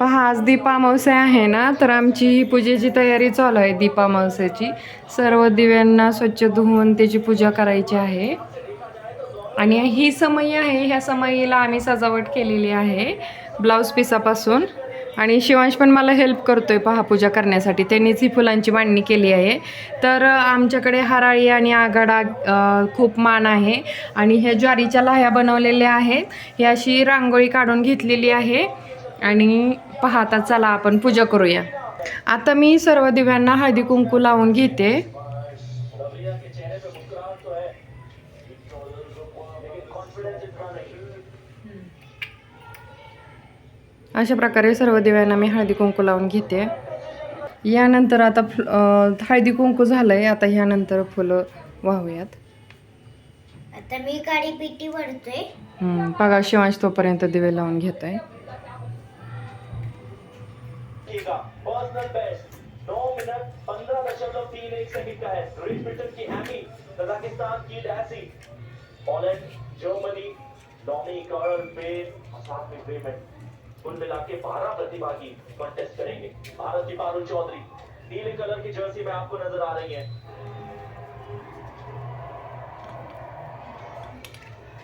पहा आज दीपामावसे आहे ना तर आमची ही पूजेची तयारी चालू आहे दीपामावस्याची सर्व दिव्यांना स्वच्छ धुवून त्याची पूजा करायची आहे. आणि ही समई आहे ह्या समईला आम्ही सजावट केलेली आहे ब्लाऊज पिसापासून. आणि शिवांश पण मला हेल्प करतो आहे पहा पूजा करण्यासाठी. त्यांनीच ही फुलांची मांडणी केली आहे. तर आमच्याकडे हराळी आणि आघाडा खूप मान आहे. आणि ह्या ज्वारीच्या लाह्या बनवलेल्या आहेत. ही अशी रांगोळी काढून घेतलेली आहे. आणि पहा आता चला आपण पूजा करूया. आता मी सर्व दिव्यांना हळदी कुंकू लावून घेते. अशा प्रकारे सर्व दिव्यांना मी हळदी कुंकू लावून घेते. यानंतर आता हळदी कुंकू झालंय आता ह्यानंतर फुलं वाहूयात. आता मी काळी भरतोय. हम्म, बघा शिवांश तोपर्यंत दिवे लावून घेतोय. पर्सनल बेस्ट नौ मिनट पंद्रह दशमलव तीन एक सेकंड का है। ग्रेट ब्रिटेन की एमी कजाकिस्तान की डैसी पोलैंड जर्मनी डोमी कर्ल स्पेन और साथ में। ब्रेमेन कुल मिला के बारह प्रतिभागी कॉन्टेस्ट करेंगे। भारत की पारुल चौधरी नीले कलर की जर्सी में आपको नजर आ रही है।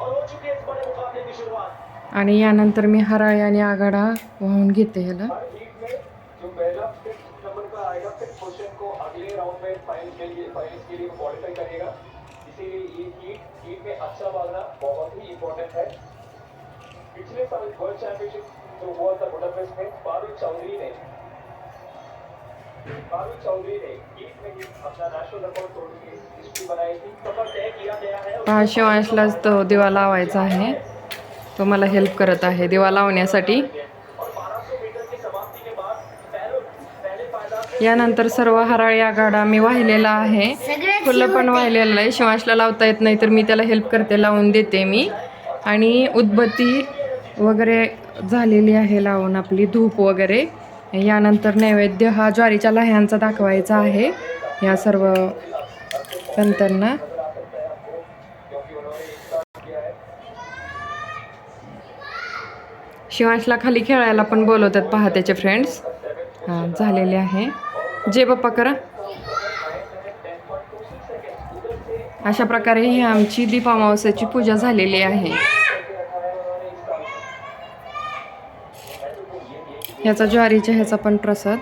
और हो चुकी है इस बड़े मुकाबले की शुरुआत। आणि यानंतर मी हराळी आणि आघाडा वाहून घेते ह्याला. क्वेश्चन को अगले राउंड में फाइनल के लिए फाइनल के लिए क्वालिफाई करेगा इसीलिए ये हीट हीट में अच्छा भागना बहुत ही इंपॉर्टेंट है। पिछले साल वर्ल्ड चैंपियनशिप जो हुआ था बुडापेस्ट में पारुल चौधरी ने पारुल चौधरी ने हीट में ही अपना नेशनल रिकॉर्ड तोड़ के हिस्ट्री बनाई थी। सफर तय किया गया है पहा शिवांशलाच तो दिवा लावायचा आहे। तो मला हेल्प करत आहे दिवा लावण्यासाठी यानंतर सर्व हराळी आघाडा मी वाहिलेला आहे. फुलं पण वाहिलेलं आहे शिवांशला लावता येत नाही तर मी त्याला हेल्प करते लावून देते मी. आणि उदबत्ती वगैरे झालेली आहे लावून आपली धूप वगैरे. यानंतर नैवेद्य हा ज्वारीच्या लह्यांचा दाखवायचा आहे. या सर्व पंतांना शिवांशला खाली खेळायला पण बोलवतात पहा त्याचे फ्रेंड्स हां झालेले आहे. जे बाप्पा करा. अशा प्रकारे ही आमची दीप अमावस्याची पूजा झालेली आहे. ह्याचा ज्वारीच्या ह्याचा पण प्रसाद.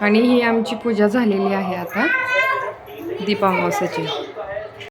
आणि ही आमची पूजा झालेली आहे आता दीप अमावस्याची